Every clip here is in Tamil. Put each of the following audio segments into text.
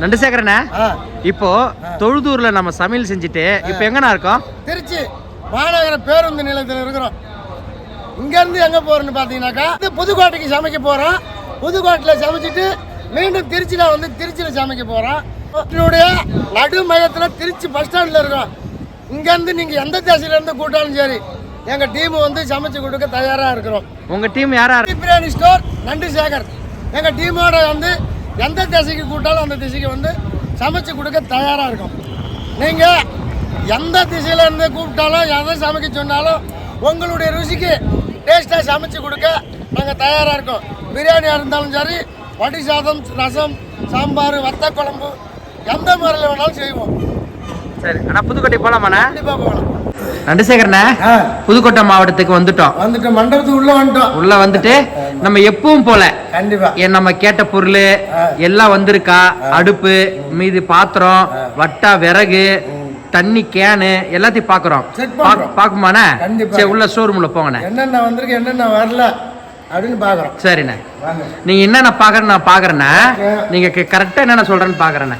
நண்டு சேகரண்ணே இப்போ தொழுதூர்ல நம்ம சமையல் செஞ்சுட்டு இப்போ எங்கண்ணா இருக்கோம்? திருச்சி மாநகர பேருந்து நிலையத்தில் இருக்கிறோம். இங்கேருந்து எங்கே போகிறோன்னு பார்த்தீங்கன்னாக்கா புதுக்கோட்டைக்கு சமைக்க போகிறோம் புதுக்கோட்டையில் சமைச்சிட்டு மீண்டும் திருச்சியில் வந்து திருச்சியில் சமைக்க போகிறோம் என்னுடைய நடு மையத்தில் திருச்சி பஸ் ஸ்டாண்டில் இருக்கோம் இங்கேருந்து நீங்கள் எந்த தேசத்துலேருந்து கூட்டாலும் சரி எங்கள் டீம் வந்து சமைச்சு கொடுக்க தயாராக இருக்கிறோம். உங்க டீம் யாரா நண்டு பிரியாணி ஸ்டோர் நண்டு சேகர் எங்கள் டீமோட வந்து எந்த திசைக்கு கூட்டாலும் அந்த திசைக்கு வந்து சமைச்சு கொடுக்க தயாராக இருக்கும். நீங்கள் எந்த திசையில இருந்து கூப்பிட்டாலும் எதை சமைக்க சொன்னாலும் உங்களுடைய ருசிக்கு டேஸ்ட்டாக சமைச்சு கொடுக்க நாங்கள் தயாராக இருக்கோம். பிரியாணியாக இருந்தாலும் சரி வடி சாதம் ரசம் சாம்பார் வத்த குழம்பு எந்த முறையில் வேணாலும் செய்வோம். சரி அண்ணா புதுக்கோட்டை போலாமாண்ணா? கண்டிப்பாக போகலாம். நண்டு சேகரண்ணே ஆ. புதுக்கோட்டை மாவட்டத்துக்கு வந்துட்டோம். வந்துட்டு மண்டபத்துக்கு உள்ளே வந்துட்டோம். உள்ள வந்துட்டு நம்ம எப்பவும் போல. கண்டிப்பாக ஏன் நம்ம கேட்ட பொருள் எல்லாம் வந்திருக்கா? அடுப்பு மீதி பாத்திரம் வட்டா விறகு தண்ணி கேனு எல்லாத்தையும் பாக்குறோம். பாக்குமாண்ணே? கண்டிப்பா. சரி உள்ள ஷோரூம்ல போங்கண்ணே. என்னென்ன வந்திருக்கு என்னென்ன வரல அப்படின்னு பார்க்குறோம் சரிண்ணே. நீங்க என்னென்ன பாக்குறேன்னு நான் பாக்குறேண்ணே. நீங்க கரெக்டா என்னென்ன சொல்றேன்னு பாக்குறேண்ணே.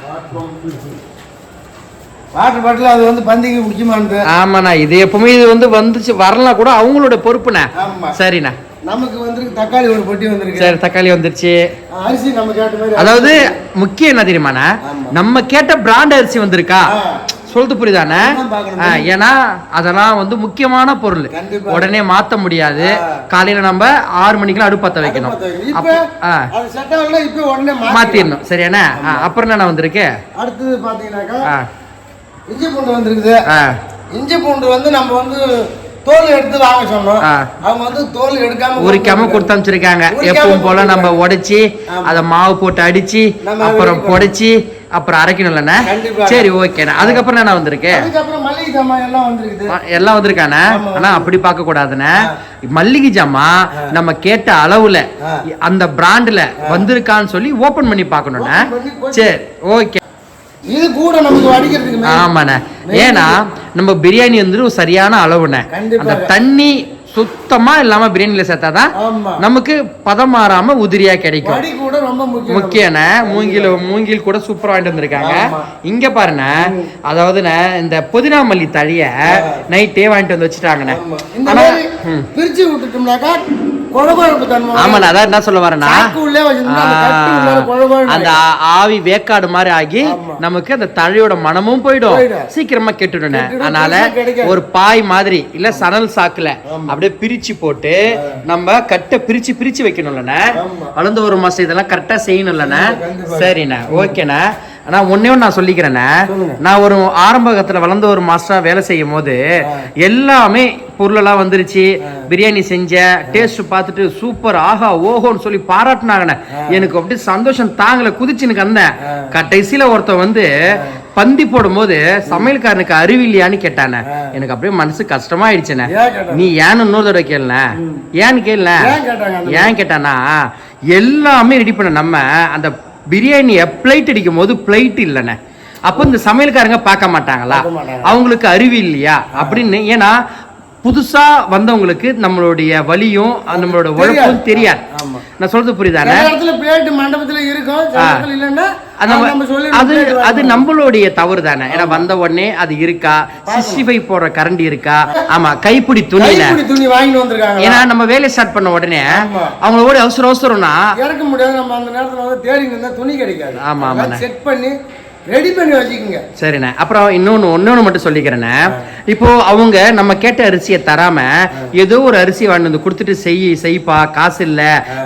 வாட்டர் பாட்டில் அது வந்து பந்திக்கு முக்கியமானது ஆமாண்ணா இது எப்பவுமே இது வந்து வந்துச்சு வரலாம் கூட அவங்களோட பொறுப்புண்ணே. சரிண்ணே. நமக்கு வந்திருக்கு தக்காளி ஒரு பொட்டி வந்திருக்கு. சரி தக்காளி வந்துருச்சு. அரிசி நம்ம கேட்ட மாதிரி அதாவது முக்கியம் என்ன தெரியுமாண்ணா. நம்ம கேட்ட பிராண்ட் அரிசி வந்திருக்கா. சொல்றது புரியுதானே ஏன்னா அதெல்லாம் வந்து முக்கியமான பொருள். உடனே மாத்த முடியாது. காலையில நம்ம ஆறு மணிக்கெல்லாம் வைக்கணும். ஆகல இப்ப உடனே மாத்திடணும். சரியாண்ணே அப்புறம் என்ன வந்திருக்கு? அடுத்தது பாத்தீங்கன்னாக்கா இஞ்சி பூண்டு வந்திருக்குது. இஞ்சி பூண்டு வந்து நம்ம வந்து தோல் எடுத்து வாங்க சொன்னோம். அவங்க வந்து தோல் எடுக்காம உரிக்காம கொடுத்து அமைச்சிருக்காங்க உரிக்காம எப்பவும் போல நம்ம. உடைச்சி. அத மாவு போட்டு அடிச்சு அப்புறம் புடைச்சி அப்புறம் அரைக்கணும்லண்ணே. சரி ஓகேண்ணா அதுக்கப்புறம் என்ன வந்திருக்கு? எல்லாம் ஆமா. ஆனா அப்படி பார்க்க கூடாதுண்ணே. மல்லிகை ஜாமா நம்ம கேட்ட அளவுல. அந்த பிராண்ட்ல வந்திருக்கான்னு சொல்லி ஓபன் பண்ணி பார்க்கணும்ண்ணே. சரி ஓகே இது கூட நமக்கு வடிக்கிறதுக்கு main. ஆமாண்ணே. ஏன்னா நம்ம பிரியாணி வந்து ஒரு சரியான அளவுண்ணே. அந்த தண்ணி சுத்தமா இல்லாம பிரியாணில சேர்த்தாதான் நமக்கு பதம் மாறாம உதிரியா கிடைக்கும். முக்கியண்ணே மூங்கில் மூங்கில் கூட சூப்பரா வாங்கிட்டு வந்திருக்காங்க. இங்க பாருண்ணே அதாவதுண்ணே இந்த புதினா மல்லி தழிய நைட்டே வாங்கிட்டு வந்து வச்சுட்டாங்கண்ணே. பிரிச்சு விட்டுட்டோம்னாக்கா ஆமாண்ணா அதான் என்ன சொல்ல வரேன்னா அந்த ஆவி வேக்காடு மாதிரி ஆகி. நமக்கு அந்த தழையோட மனமும் போயிடும். சீக்கிரமா கெட்டுடும், அதனால. ஒரு பாய் மாதிரி இல்ல சணல் சாக்குல அப்படியே பிரிச்சு போட்டு நம்ம கட்டை பிரிச்சு பிரிச்சு வைக்கணும்லண்ணே. வளர்ந்து ஒரு மாசம் இதெல்லாம் கரெக்டா செய்யணும்லண்ணே. சரிண்ணே ஓகேண்ணே ஆனா ஒன்னே நான் சொல்லுங்க. நான் ஒரு ஆரம்பகத்துல வளர்ந்த ஒரு மாஸ்டரா வேலை செய்யும் போது எல்லாமே பொருளெல்லாம் வந்துருச்சு. பிரியாணி செஞ்சேன் டேஸ்ட் பார்த்துட்டு சூப்பர் ஆஹா ஓஹோன்னு சொல்லி பாராட்டினாங்கண்ணே. எனக்கு அப்படியே சந்தோஷம் தாங்கல குதிச்சுன்னு வந்தேன் கடைசியில ஒருத்தன் வந்து பந்தி போடும்போது சமையல்காரனுக்கு அறிவில்லையான்னு கேட்டானே. எனக்கு அப்படியே மனசு கஷ்டமா ஆயிடுச்சுண்ணே? நீ ஏன்னு இன்னொரு தடவை கேளுண்ணே. ஏன்னு அந்த ஏன் கேட்டானா எல்லாமே ரெடி பண்ண நம்ம அந்த பிரியாணியை பிளேட் அடிக்கும் போது பிளேட் இல்லைண்ணே. அப்போ இந்த சமையல்காரங்க பார்க்க மாட்டாங்களா. அவங்களுக்கு அறிவு இல்லையா? அப்படின்னு ஏன்னா புதுசா வந்தவங்களுக்கு நம்மளுடைய வலியும் நம்மளோட உழைப்பும் தெரியாது. நான் சொல்றது புரியுதானே சில இடத்துல பிளேட் மண்டபத்துல இருக்கும் இல்லைன்னா அது அது நம்மளுடைய தவறு தானே ஏன்னா வந்த உடனே அது இருக்கா? சிக்ஸ்டி ஃபைவ் போடுற கரண்டி இருக்கா? ஆமா கைப்பிடி துணியில. கைப்பிடி துணி வாங்கிட்டு வந்திருக்காங்க ஏன்னா நம்ம வேலையை ஸ்டார்ட் பண்ண உடனே ஆமா. அவங்கள ஓடி அவசர அவசரம்னா இறக்க முடியாது நம்ம அந்த நேரத்துல வந்து தேடி இருந்தா துணி கிடைக்காது. ஆமா, ஆமாண்ணே. செட் பண்ணி ரெடி பண்ணி வச்சுக்கோங்க. சரிண்ணே. அப்புறம் இன்னொன்று ஒன்னொன்று மட்டும் சொல்லிக்கிறேண்ணே. இப்போ அவங்க நம்ம கேட்ட அரிசியை தராம ஏதோ ஒரு அரிசி வாங்கிட்டு வந்து கொடுத்துட்டு செய் செய்ப்பா காசு இல்ல.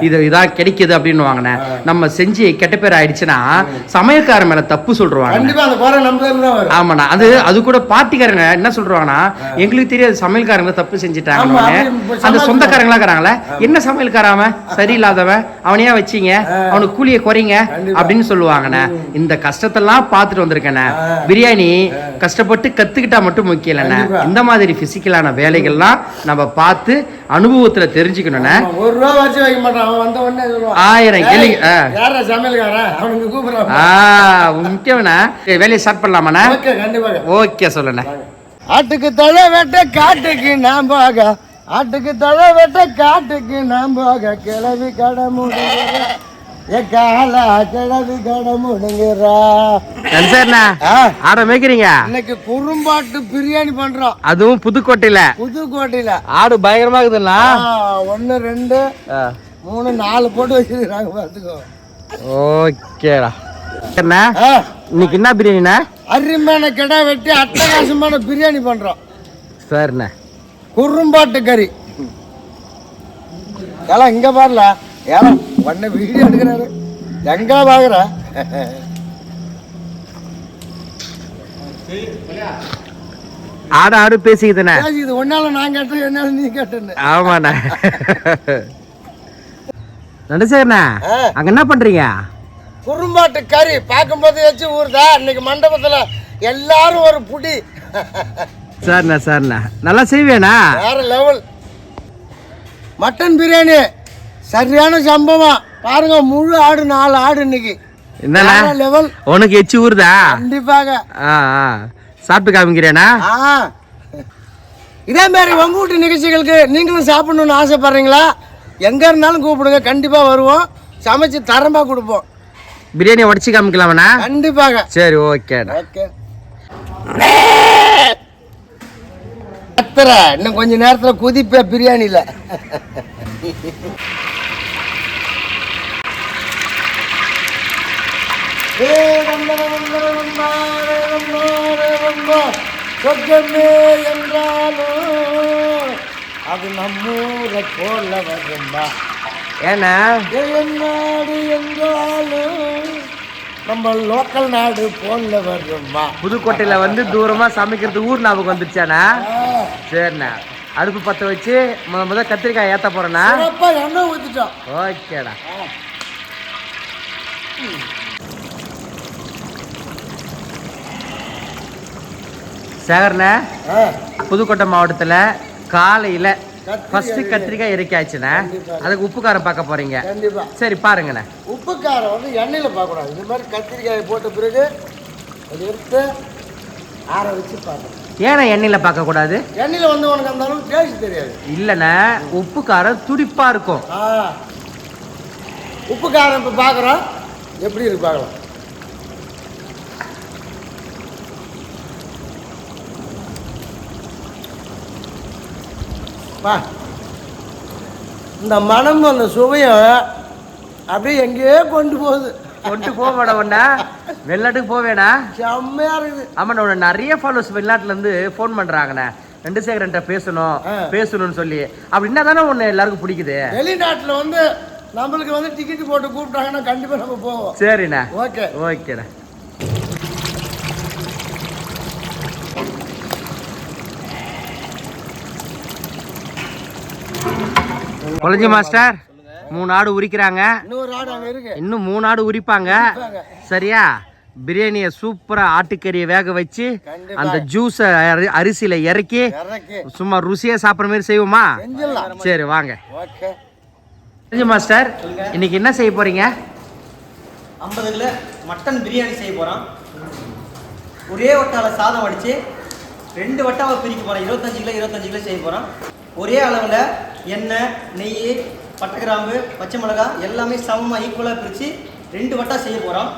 இது இதான் கிடைக்குது அப்படின்னு வாங்கினேன் நம்ம செஞ்சு கெட்ட பேர் ஆயிடுச்சுன்னா சமையல்காரன் மேல தப்பு சொல்றாங்க ஆமாண்ணா. அது அது கூட பார்ட்டிக்காரங்க என்ன சொல்றாங்கன்னா எங்களுக்கு தெரியாது சமையல்காரங்க தப்பு செஞ்சுட்டாங்க அந்த சொந்தக்காரங்களா இருக்கிறாங்களே என்ன சமையல்காரன் அவன்? சரியில்லாதவன். அவனையா வச்சீங்க? அவனுக்கு கூலிய குறைங்க. அப்படின்னு சொல்லுவாங்கண்ணே. இந்த கஷ்டத்தெல்லாம் பார்த்துட்டு வந்திருக்கேண்ணே பிரியாணி கஷ்டப்பட்டு கத்துக்கிட்டா மட்டும் முக்கியம் இல்லைண்ணே. இந்த மாதிரி பிசிக்கலான வேலைகள்லாம் நம்ம பார்த்து அனுபவத்துல தெரிஞ்சுக்கணுண்ணே ஆமா, ஒரு ரூபா வச்சு வைக்க மாட்டான். அவன் வந்த உடனே சொல்லுவான் ஆயிரம் கேள்வி ஆ. முக்கியம்ண்ணே. வேலையை ஸ்டார்ட் பண்ணலாமாண்ணே? ஓகே சொல்லுண்ணே. ஆட்டுக்கு தழை வெட்ட காட்டுக்கு நாம் போக ஆட்டுக்கு தழை வெட்ட காட்டுக்கு நாம் போக கிளவி கடை முடிய இன்னைக்கு குறும்பாட்டு பிரியாணி பண்றோம். அதுவும் புதுக்கோட்டையில. புதுக்கோட்டையில. ஆடு பயங்கரமா இருக்குதுல்ல ஒன்று ரெண்டு மூணு நாலு போட்டு வச்சிருக்காங்க பார்த்துக்கோ ஓகேடா. இன்னைக்கு என்ன பிரியாணிண்ணா? அருமையான கிடா வெட்டி அட்டகாசமான பிரியாணி பண்றோம். சரிண்ணா. குறும்பாட்டு கறி. இங்க பாருல ஏலாம் உடனே வீடியோ எடுக்கிறாரு. எங்க பாக்குற? ஆடு ஆடு பேசிக்குதுண்ணே இது ஒன்னால நான் கேட்டேன் என்னால நீ கேட்டேன்னு. ஆமாண்ணா. நண்டசேகர்ண்ணா ஆ. அங்க என்ன பண்றீங்க? குறும்பாட்டு கறி பார்க்கும்போது வச்சு ஊறுதா? இன்னைக்கு மண்டபத்துல எல்லாரும் ஒரு புடி. சரிண்ணா சரிண்ணா. நல்லா செய்வேண்ணா. வேற லெவல் மட்டன் பிரியாணி. சரியான சம்பவம். பாருங்க முழு ஆடு நாலு ஆடு இன்னைக்கு. லெவல் உனக்கு எச்சி ஊறுதா? கண்டிப்பாக. சாப்பிட்டு காமிக்கிறேண்ணா ஆ. இதே மாதிரி உங்க வீட்டு நிகழ்ச்சிகளுக்கு நீங்களும் சாப்பிடணும்னு ஆசைப்படுறீங்களா? எங்க இருந்தாலும் கூப்பிடுங்க. கண்டிப்பா வருவோம். சமைச்சு தரமா கொடுப்போம். பிரியாணி உடச்சி காமிக்கலாமாண்ணா? கண்டிப்பாக. சரி ஓகேண்ணா. ஓகே. இன்னும் கொஞ்ச நேரத்துல குதிப்ப பிரியாணில சொர்க்கமே என்றாலும் அது நம்மூரை போல வரும்பா என் நாடு என்றாலும் நம்ம லோக்கல் நாடு போல வரும்பா புதுக்கோட்டையில வந்து தூரமா சமைக்கிறது ஊர் ஞாபகம் வந்துருச்சாண்ணா? சரிண்ணா. அடுப்பு பற்ற வச்சு முத முத கத்திரிக்காய் ஏத்த போறேண்ணா. எண்ணெய் ஊத்திட்டோம். ஓகேடா. சேகர்ண்ணே ஆ, புதுக்கோட்டை மாவட்டத்துல காலையில கத்திரிக்காய் ஃபர்ஸ்ட் கத்திரிக்காய் இறக்கியாச்சுண்ணே அதுக்கு உப்பு காரம் பார்க்க போறீங்க. சரி பாருங்கண்ணே. உப்பு காரம் வந்து எண்ணெயில் பார்க்கக்கூடாது. இந்த மாதிரி கத்திரிக்காயை போட்ட பிறகு அதை எடுத்து ஆற வச்சு பார்க்கணும். ஏன்னா எண்ணெயில பார்க்க கூடாது எண்ணெயில் வந்து உனக்கு அந்த அளவுக்கு டேஸ்ட் தெரியாது. இல்லைண்ணே உப்பு காரம் துடிப்பா இருக்கும். உப்பு காரம் இப்போ பார்க்குறோம். எப்படி இருக்கு பார்க்கலாம். வா. இந்த மனம் அந்த சுவையும் அப்படியே எங்கேயோ கொண்டு போகுது. கொண்டு போக வேணா வெளிநாட்டுக்கு போவேனா? செம்மையா இருக்குது. ஆமாண்ணா நிறைய ஃபாலோவர்ஸ் வெளிநாட்டுல இருந்து ஃபோன் பண்றாங்கண்ணே. ரெண்டு சேகரன்ட்ட பேசணும். பேசணும்னு சொல்லி. அப்படின்னா தானே உன்னை எல்லாருக்கும் பிடிக்குது? வெளிநாட்டில் வந்து நம்மளுக்கு வந்து டிக்கெட் போட்டு கூப்பிட்டாங்கன்னா கண்டிப்பாக நம்ம போவோம். சரிண்ணே. ஓகே. ஓகேண்ணே. கொலஞ்சி மாஸ்டர் மூணு ஆடு உரிக்கிறாங்க. இன்னும் மூணு ஆடு உரிப்பாங்க. சரியா? பிரியாணியை சூப்பரா ஆட்டுக்கறியை வேக வச்சு. அந்த ஜூஸை அரிசியில இறக்கி சும்மா ருசியா சாப்பிட்ற மாதிரி செய்வோமா? சரி வாங்க. மாஸ்டர் இன்னைக்கு என்ன செய்ய போறீங்க? ஐம்பது கிலோ மட்டன் பிரியாணி செய்ய போகிறோம் ஒரே வட்டால சாதம் வடித்து ரெண்டு வட்டாவை பிரிக்க போகிறோம் இருபத்தஞ்சு கிலோ இருபத்தஞ்சு கிலோ செய்ய போகிறோம் ஒரே அளவில் எண்ணெய் நெய் பட்டை கிராம்பு பச்சை மிளகாய் எல்லாமே சமமாக ஈக்குவலாக பிரித்து ரெண்டு வட்டா செய்ய போகிறோம்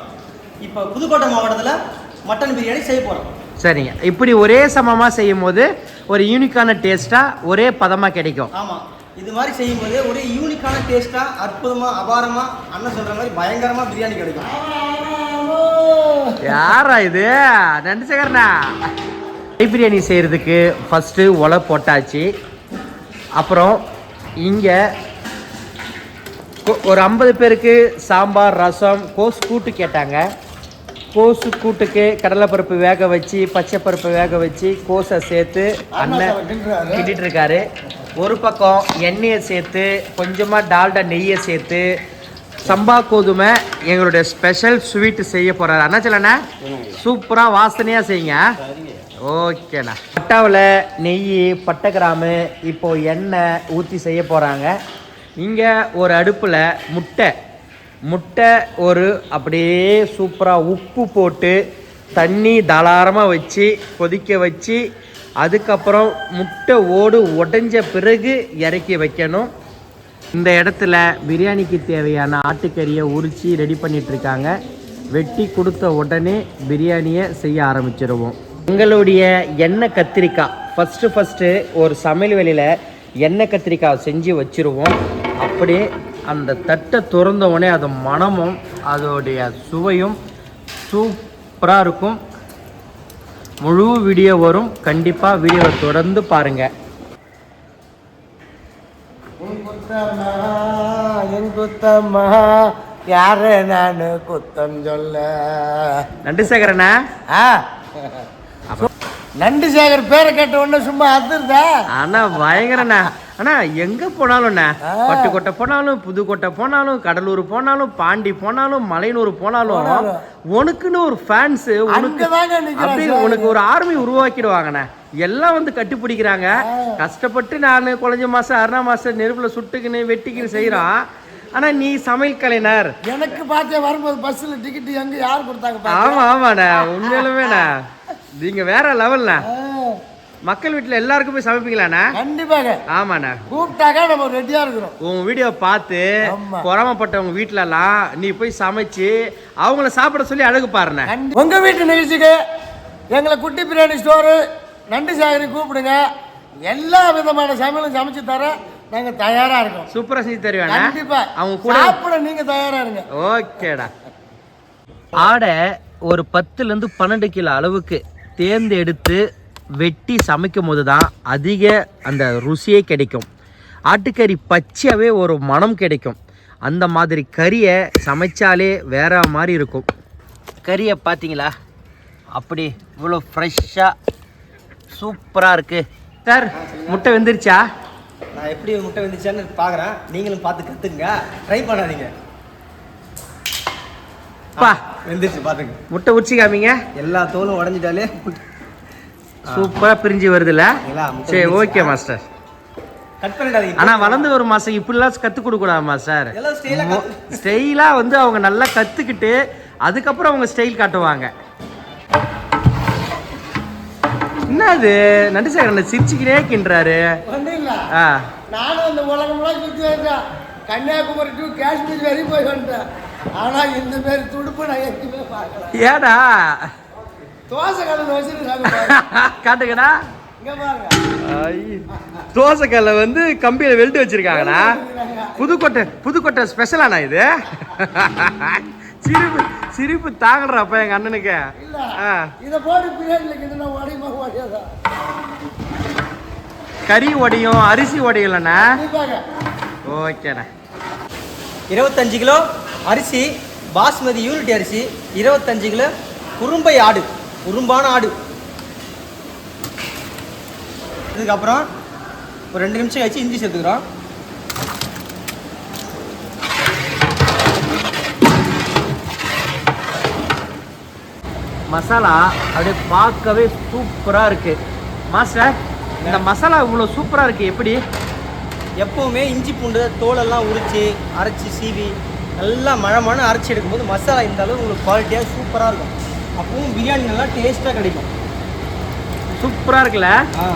இப்போ புதுக்கோட்டை மாவட்டத்தில் மட்டன் பிரியாணி செய்ய போகிறோம் சரிங்க. இப்படி ஒரே சமமா செய்யும் போது ஒரு யூனிக்கான டேஸ்டா ஒரே பதமா கிடைக்கும். ஆமாம் இது மாதிரி செய்யும்போது ஒரு யூனிக்கான டேஸ்ட்டாக அற்புதமாக அபாரமாக அண்ணன் சொல்கிற மாதிரி பயங்கரமாக பிரியாணி கிடைக்கும். யாரா இது? நன்றி சேகரண்ணா பிரியாணி செய்கிறதுக்கு ஃபஸ்ட்டு ஒலை போட்டாச்சு. அப்புறம் இங்கே ஒரு ஐம்பது பேருக்கு சாம்பார் ரசம் கோஸ் கூட்டு கேட்டாங்க. கோசு கூட்டுக்கு கடலைப்பருப்பு வேக வச்சு பச்சை பருப்பு வேக வச்சு கோஸை சேர்த்து அண்ணன் கிட்டிட்டு இருக்காரு ஒரு பக்கம் எண்ணெயை சேர்த்து கொஞ்சமாக டால்டா நெய்யை சேர்த்து சம்பா கோதுமை எங்களுடைய ஸ்பெஷல் ஸ்வீட் செய்ய போறாரு. அண்ணாச்சலண்ணா சூப்பராக வாசனையாக செய்யுங்க. ஓகேண்ணா. பட்டாவில் நெய் பட்டை கிராமு இப்போ எண்ணெய் ஊற்றி செய்ய போகிறாங்க இங்கே ஒரு அடுப்பில் முட்டை. முட்டை ஒரு அப்படியே சூப்பராக உப்பு போட்டு தண்ணி தாராளமாக வச்சு கொதிக்க வச்சு அதுக்கப்புறம் முட்டை ஓடு உடைஞ்ச பிறகு இறக்கி வைக்கணும். இந்த இடத்துல பிரியாணிக்கு தேவையான ஆட்டுக்கறியை உரித்து ரெடி பண்ணிகிட்ருக்காங்க வெட்டி கொடுத்த உடனே பிரியாணியை செய்ய ஆரம்பிச்சிருவோம். எங்களுடைய எண்ணெய் கத்திரிக்காய். ஃபஸ்ட்டு ஃபஸ்ட்டு ஒரு சமையல் வெளியில் எண்ணெய் கத்திரிக்காய் செஞ்சு வச்சிருவோம். அப்படியே அந்த தட்டை திறந்த உடனே அது மணமும் அதோடைய சுவையும் சூப்பராக இருக்கும். முழு வீடியோ வரும். கண்டிப்பாக வீடியோவை தொடர்ந்து பாருங்கள் குத்தம்மா யாரு நானு குத்தம் சொல்ல? நன்றி சேகரண்ணா ஆ. நண்டு சேகர் பேரை கேட்ட உடனே சும்மா அதிர்தா அண்ணா பயங்கரண்ணா. அண்ணா எங்க போனாலும்ண்ணா பட்டுக்கோட்டை போனாலும் புதுக்கோட்டை போனாலும் கடலூர் போனாலும் பாண்டி போனாலும் மலையனூர் போனாலும் உனக்குன்னு ஒரு ஃபேன்ஸ் உனக்கு அப்படியே உனக்கு ஒரு ஆர்மி உருவாக்கிடுவாங்கண்ணே. எல்லாம் வந்து கட்டி பிடிக்கிறாங்க கஷ்டப்பட்டு நான் குழஞ்ச மாசம் அரணா மாசம் நெருப்புல சுட்டுக்கின்னு வெட்டிக்கின்னு செய்யறான் ஆனா நீ சமையல் கலைஞர். எனக்கு பார்த்தே வரும்போது பஸ்ஸில் டிக்கெட் எங்க யார் கொடுத்தாங்க? ஆமா ஆமாண்ணா. உண்மையிலுமேண்ணா. நீங்க வேற லெவல்ண்ணா மக்கள் வீட்டுல எல்லாருக்கும் போய் சமைப்பீங்களாண்ணா? கண்டிப்பாக. ஆமாண்ணா. கூப்பிட்டாக்கா நம்ம ரெடியா இருக்கிறோம். உன் வீடியோ பார்த்து. பொறாமப்பட்டவங்க வீட்டிலலாம் நீ போய் சமைச்சு அவங்கள சாப்பிட சொல்லி அழகு பாருண்ணே. கண்டி- உங்க வீட்டு நிகழ்ச்சிக்கு எங்களை குட்டி பிரியாணி ஸ்டோரு நண்டு சாகரி கூப்பிடுங்க. எல்லா விதமான சமையலும் சமைச்சு தர நாங்க தயாரா இருக்கோம். சூப்பரா செஞ்சு தருவானே? கண்டிப்பா. அவங்க கூட சாப்பிட நீங்க தயாரா இருங்க. ஓகேடா. ஆடை ஒரு பத்துலேருந்து பன்னெண்டு கிலோ அளவுக்கு தேர்ந்தெடுத்து வெட்டி சமைக்கும் போது தான் அதிக அந்த ருசியே கிடைக்கும். ஆட்டுக்கறி பச்சையாகவே ஒரு மனம் கிடைக்கும். அந்த மாதிரி கறியை சமைச்சாலே வேற மாதிரி இருக்கும். கறியை பார்த்தீங்களா அப்படி இவ்வளோ ஃப்ரெஷ்ஷாக சூப்பராக இருக்குது சார் முட்டை வெந்துருச்சா? நான் எப்படி முட்டை வந்துச்சான்னு பார்க்குறேன் நீங்களும் பார்த்து கற்றுங்க ட்ரை பண்ணாதீங்க. பா. வெந்துருச்சு பார்த்துங்க முட்டை உச்சி காமிங்க எல்லா தோலும் உடஞ்சிட்டாலே சூப்பரா பிரிஞ்சு வருதுல்ல? சரி. ஓகே மாஸ்டர் ஆனா வளர்ந்து வரும் மாஸ்டர் இப்படிலாம் கத்து கொடுக்க கூடாது மாஸ்டர் எல்லாம் ஸ்டைலாக ஸ்டைலா வந்து அவங்க நல்லா கத்துக்கிட்டு அதுக்கப்புறம் அவங்க ஸ்டைல் காட்டுவாங்க. என்னது? நண்டு சேகரன் சிரிச்சுக்கிட்டே கின்றாரு ஆ. நானும் அந்த உலகம்லாம் சுற்றி வந்தேன் கன்னியாகுமரி டு காஷ்மீர் வரையும் போய் வந்துட்டேன். ஆனா இந்த மாதிரி துடுப்பு நான் எங்கேயுமே பார்க்கல. ஏடா? தோசை கலந்து இங்க பாருங்க. தோசைக்கல்ல வந்து கம்பியில வெல்ட் வச்சிருக்காங்கண்ணா புதுக்கோட்டை புதுக்கோட்டை ஸ்பெஷலாண்ணா இது? சிரிப்பு சிரிப்பு தாங்கடுறாப்ப எங்க அண்ணனுக்கு. இதை உடையுமா உடையாதா கறி உடையும் அரிசி உடையலண்ணா ஓகேண்ணா. இருபத்தஞ்சு கிலோ அரிசி பாஸ்மதி யூனிட் அரிசி இருபத்தஞ்சு கிலோ குறும்பை ஆடு குறும்பான ஆடு. இதுக்கப்புறம் ஒரு ரெண்டு நிமிஷம் கழிச்சு இஞ்சி சேர்த்துக்கிறோம். மசாலா அப்படியே பார்க்கவே சூப்பரா இருக்கு. மாஸ்டர் இந்த மசாலா இவ்வளோ சூப்பரா இருக்கு எப்படி? எப்போவுமே இஞ்சி பூண்டு தோலெல்லாம் உரித்து அரைச்சி சீவி நல்லா மழை மழை அரைச்சி எடுக்கும்போது மசாலா இந்த அளவு உங்களுக்கு குவாலிட்டியாக சூப்பராக இருக்கும். அப்பவும் பிரியாணி நல்லா டேஸ்ட்டாக கிடைக்கும். சூப்பரா இருக்குல்ல? ஆ.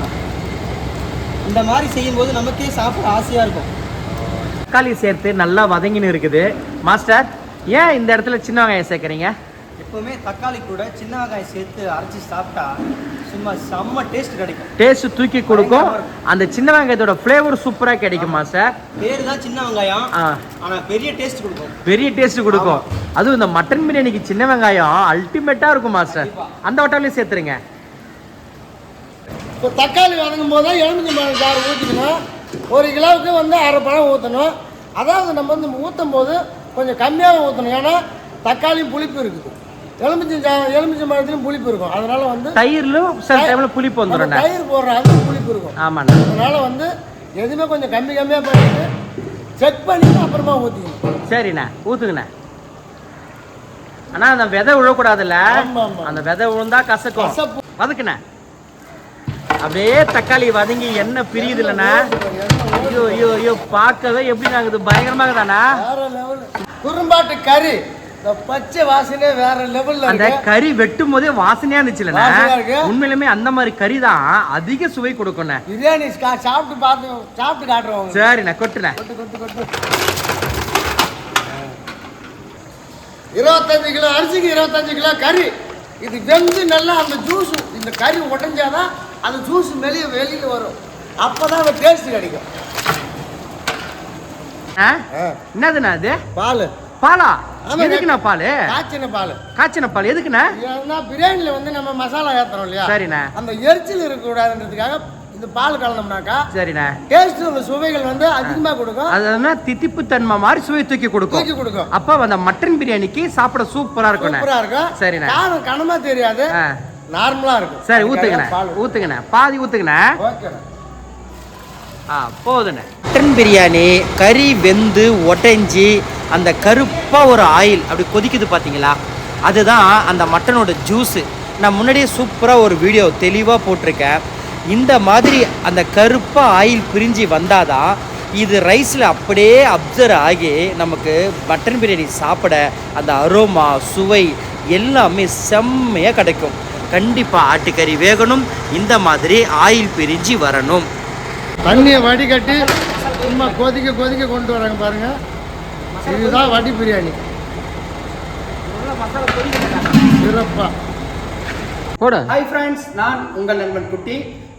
இந்த மாதிரி செய்யும்போது நமக்கே சாப்பிட ஆசையாக இருக்கும். தக்காளி சேர்த்து நல்லா வதங்கின்னு இருக்குது. மாஸ்டர் ஏன் இந்த இடத்துல சின்ன வெங்காயம் சேர்க்குறீங்க? எப்போவுமே தக்காளி கூட சின்ன வெங்காயம் சேர்த்து அரைச்சி சாப்பிட்டா சும்மா செம்ம டேஸ்ட் கிடைக்கும். டேஸ்ட் தூக்கி கொடுக்கும். அந்த சின்ன வெங்காயத்தோட ஃப்ளேவர் சூப்பரா கிடைக்குமா சார் பேர் தான் சின்ன வெங்காயம். ஆ. ஆனால் பெரிய டேஸ்ட் கொடுக்கும். பெரிய டேஸ்ட் கொடுக்கும். அதுவும் இந்த மட்டன் பிரியாணிக்கு சின்ன வெங்காயம் அல்டிமேட்டா இருக்கும் மாஸ்டர் அந்த வட்டாலையும் சேர்த்துருங்க. இப்போ தக்காளி வதங்கும் போது தான் எலுமிச்சை பழம் சாறு ஊற்றிக்கணும் ஒரு கிலோவுக்கு வந்து அரை பழம் ஊற்றணும் அதாவது நம்ம வந்து ஊற்றும் போது கொஞ்சம் கம்மியாக ஊற்றணும் ஏன்னா தக்காளி புளிப்பு இருக்குது. எலுமிச்சை எலுமிச்சை பழத்துலையும் புளிப்பு இருக்கும். அதனால வந்து தயிர்லும் சில டைம்ல புளிப்பு வந்துடும் தயிர் போடுற அது புளிப்பு இருக்கும். ஆமாண்ணா. அதனால வந்து எதுவுமே கொஞ்சம் கம்மி கம்மியாக பண்ணிட்டு செக் பண்ணிட்டு அப்புறமா ஊற்றிக்கணும் சரிண்ணா ஊத்துங்கண்ணா. அண்ணா அந்த விதை விழக்கூடாதுல்ல. அந்த விதை விழுந்தா கசக்கும். வதக்குண்ணே. அப்படியே தக்காளி வதங்கி எண்ணெய் பிரியுது இல்லைண்ணா ஐயோ ஐயோ ஐயோ பார்க்கவே எப்படி நாங்கள் பயங்கரமாக தானா குறும்பாட்டு கறி. பச்சை வாசனை வேற லெவல்ல அந்த கறி வெட்டும் போதே வாசனையா இருக்கு. உண்மையிலுமே அந்த மாதிரி கறி தான் அதிக சுவை கொடுக்கும்ண்ணே. பிரியாணி சா- சாப்பிட்டு பார்த்து சாப்பிட்டு காட்டுறோம் உங்களுக்கு. சரிண்ணே கொட்டுண்ணே. கொட்டு கொட்டு கொட்டு. இருபத்தஞ்சு கிலோ அரிசிக்கு இருபத்தஞ்சு கிலோ கறி. இது வெந்து நல்லா அந்த ஜூஸ் இந்த கறி உடைஞ்சாதான் அந்த ஜூஸ் வெளியே வெளியில வரும். அப்பதான் அந்த டேஸ்ட் கிடைக்கும்? என்னதுண்ணா அது? பால். பாலா. எதுக்குண்ணா பால்? காய்ச்சின பால். காய்ச்சின பால் எதுக்குண்ணா? ஏன்னா பிரியாணில வந்து நம்ம மசாலா ஏத்துறோம் இல்லையா? சரிண்ணே. அந்த எரிச்சல் இருக்கக்கூடாதுன்றதுக்காக இந்த பால் கலந்தோம்னாக்கா சரிண்ணே. டேஸ்ட் அந்த சுவைகள் வந்து அதிகமா கொடுக்கும். அதுனா தித்திப்பு தன்மை மாதிரி சுவை தூக்கி கொடுக்கும். தூக்கி கொடுக்கும். அப்ப அந்த மட்டன் பிரியாணிக்கு சாப்பிட சூப்பரா இருக்கும்ண்ணே. சூப்பரா இருக்கும். சரிண்ணே. காரம் கனமா தெரியாது. நார்மலா இருக்கும். சரி பால் ஊத்துங்கண்ணே. பாதி ஊத்துங்கண்ணே. ஓகேண்ணே. ஆ போதுண்ணே. மட்டன் பிரியாணி கறி வெந்து உடைஞ்சி அந்த கருப்பாக ஒரு ஆயில் அப்படி கொதிக்குது பார்த்தீங்களா அதுதான் அந்த மட்டனோட ஜூஸு நான் முன்னாடியே சூப்பராக ஒரு வீடியோ தெளிவாக போட்டிருக்கேன். இந்த மாதிரி அந்த கருப்பாக ஆயில் பிரிஞ்சு வந்தாதான் இது ரைஸில் அப்படியே அப்சர்வ் ஆகி நமக்கு மட்டன் பிரியாணி சாப்பிட அந்த அரோமா சுவை எல்லாமே செம்மையாக கிடைக்கும். கண்டிப்பாக ஆட்டுக்கறி வேகணும். இந்த மாதிரி ஆயில் பிரிஞ்சு வரணும். தண்ணியை வடிகட்டி சும்மா கொதிக்க கொதிக்க கொண்டு வராங்க பாருங்கள் இதுதான் வடி பிரியாணி. சிறப்பா. போடு. ஹாய் ஃப்ரெண்ட்ஸ் நான் உங்கள் நண்பன் குட்டி.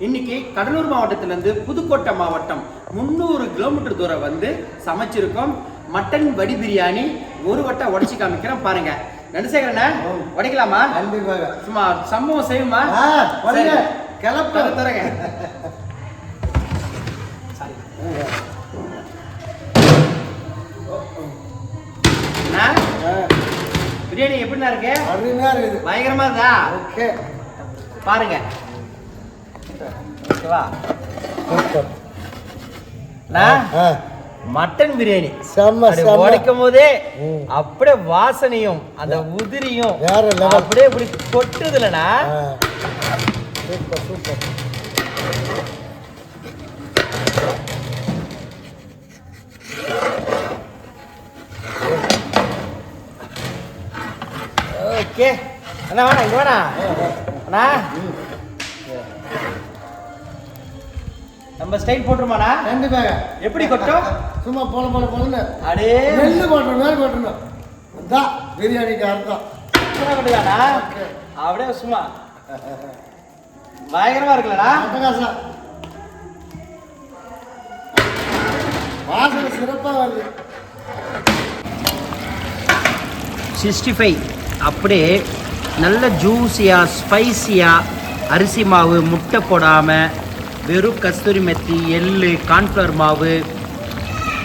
இன்னைக்கு கடலூர் மாவட்டத்திலேருந்து புதுக்கோட்டை மாவட்டம் முந்நூறு கிலோமீட்டர் தூரம் வந்து சமைச்சிருக்கோம். மட்டன் வடி பிரியாணி ஒரு வட்டை உடைச்சி காமிக்கிறேன் பாருங்க. நடுசேகரண்ணே உடைக்கலாமா? கண்டிப்பாக. சும்மா சம்பவம் செய்யுமா. கிளப்பு. தர தரங்க. பிரியாணி எப்படிண்ணா இருக்கு? அருமையா இருக்குது. பயங்கரமா இருந்தா ஓகே. பாருங்க. ஓகேவா மட்டன் பிரியாணி. உடைக்கும் போதே. அப்படியே வாசனையும் அந்த உதிரியும். அப்படியே இப்படி கொட்டுதுலண்ணா சூப்பர் சூப்பர். ஓகே அண்ணா வேணா இங்க வேணா அண்ணா நம்ம ஸ்டைல் போட்டுருமாண்ணா கண்டிப்பாக எப்படி கொட்டும்? சும்மா போல போல போலன்னு. அடே. நெல்லு கொட்டணும் மேல் கொட்டணும். அதான் பிரியாணிக்கு அர்த்தம் கொட்டுதாண்ணா அப்படியே சும்மா. பயங்கரமா இருக்குல்லண்ணா அட்டகாசம். வாசனை சிறப்பா வருது. Sixty five. அப்படியே நல்ல ஜூஸியாக ஸ்பைசியாக அரிசி மாவு முட்டை போடாமல் வெறும் கஸ்தூரி மெத்தி எள்ளு கான்ஃப்ளவர் மாவு.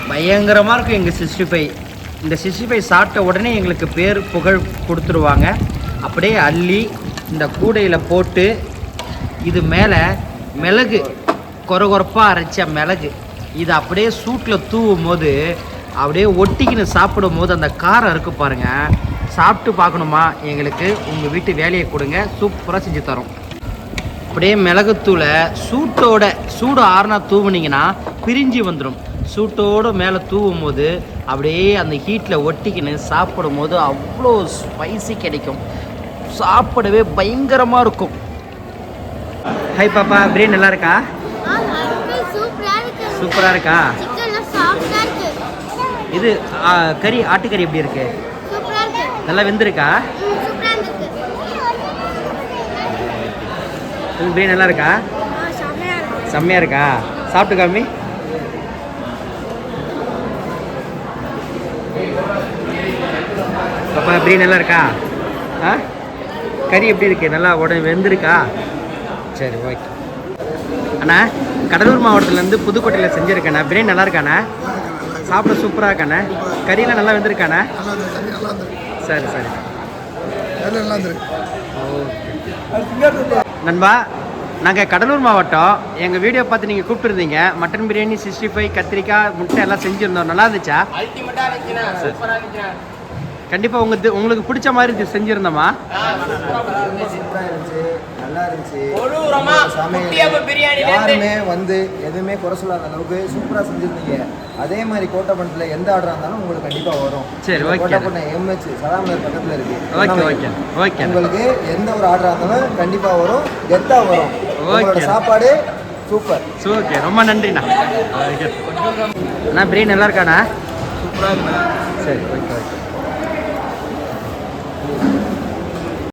பயங்கரமாக இருக்கும் எங்கள் சிக்ஸ்டி ஃபைவ். இந்த சிக்ஸ்டி ஃபைவ் சாப்பிட்ட உடனே எங்களுக்கு பேர் புகழ் கொடுத்துருவாங்க. அப்படியே அள்ளி இந்த கூடையில் போட்டு இது மேலே மிளகு கொரகொரப்பாக அரைச்ச மிளகு. இது அப்படியே சூட்டில் தூவும் போது அப்படியே ஒட்டிக்கின்னு சாப்பிடும் போது அந்த காரம் இருக்கு பாருங்கள் சாப்பிட்டு பார்க்கணுமா? எங்களுக்கு உங்கள் வீட்டு வேலையை கொடுங்க. சூப்பராக செஞ்சு தரோம். அப்படியே மிளகுத்தூளை சூட்டோட சூடு ஆறுனா தூவுனீங்கன்னா பிரிஞ்சு வந்துடும் சூட்டோட மேலே தூவும் போது அப்படியே அந்த ஹீட்டில் ஒட்டிக்கின்னு சாப்பிடும் போது அவ்வளோ ஸ்பைசி கிடைக்கும். சாப்பிடவே பயங்கரமாக இருக்கும். ஹாய் பாப்பா பிரியாணி நல்லா இருக்கா. சூப்பராக இருக்கா. இது கறி ஆட்டுக்கறி எப்படி இருக்கு சூப்பரா இருக்கு. நல்லா வெந்திருக்கா? ம், பிரியாணி நல்லா இருக்கா? செம்மையா இருக்கா? சாப்பிட்டு காமி. பாப்பா பிரியாணி நல்லா இருக்கா? ஆ? கறி எப்படி இருக்கு? நல்லா உடனே வெந்திருக்கா? சரி ஓகே அண்ணா கடலூர் மாவட்டத்துலேருந்து புதுக்கோட்டையில் செஞ்சுருக்கேண்ணா பிரியாணி நல்லா இருக்காண்ணா? சாப்பிட சூப்பராக இருக்காண்ணா? கறியெல்லாம் நல்லா வெந்திருக்காண்ணா? சரி சரி. நண்பா நாங்கள் கடலூர் மாவட்டம். எங்கள் வீடியோ பார்த்து நீங்கள் கூப்பிட்டுருந்தீங்க. மட்டன் பிரியாணி சிக்ஸ்டி ஃபைவ் கத்திரிக்காய் முட்டை எல்லாம் செஞ்சுருந்தோம். நல்லா இருந்துச்சா? கண்டிப்பா உங்க தி- உங்களுக்கு பிடிச்ச மாதிரி செஞ்சிருந்தோமா? ரொம்ப சூப்பராக இருந்துச்சு நல்லா இருந்துச்சு யாருமே வந்து எதுவுமே குறை சொல்லாத அளவுக்கு சூப்பராக செஞ்சுருந்தீங்க. அதே மாதிரி கோட்டப்பட்டில் எந்த ஆர்டர் இருந்தாலும் உங்களுக்கு கண்டிப்பாக வரும். சரி, ஓகே. எம்ஹெச் சதாமலர் பக்கத்தில் இருக்கு. ஓகே ஓகே ஓகே உங்களுக்கு எந்த ஒரு ஆர்டர் இருந்தாலும் கண்டிப்பாக வரும் கெத்தாக வரும். உங்களோட ஓகே. சாப்பாடு சூப்பர் ஓகே ரொம்ப நன்றிண்ணா. அண்ணா பிரியாணி நல்லா இருக்காண்ணா? சூப்பரா இருக்குண்ணா. சரி ஓகே ஓகே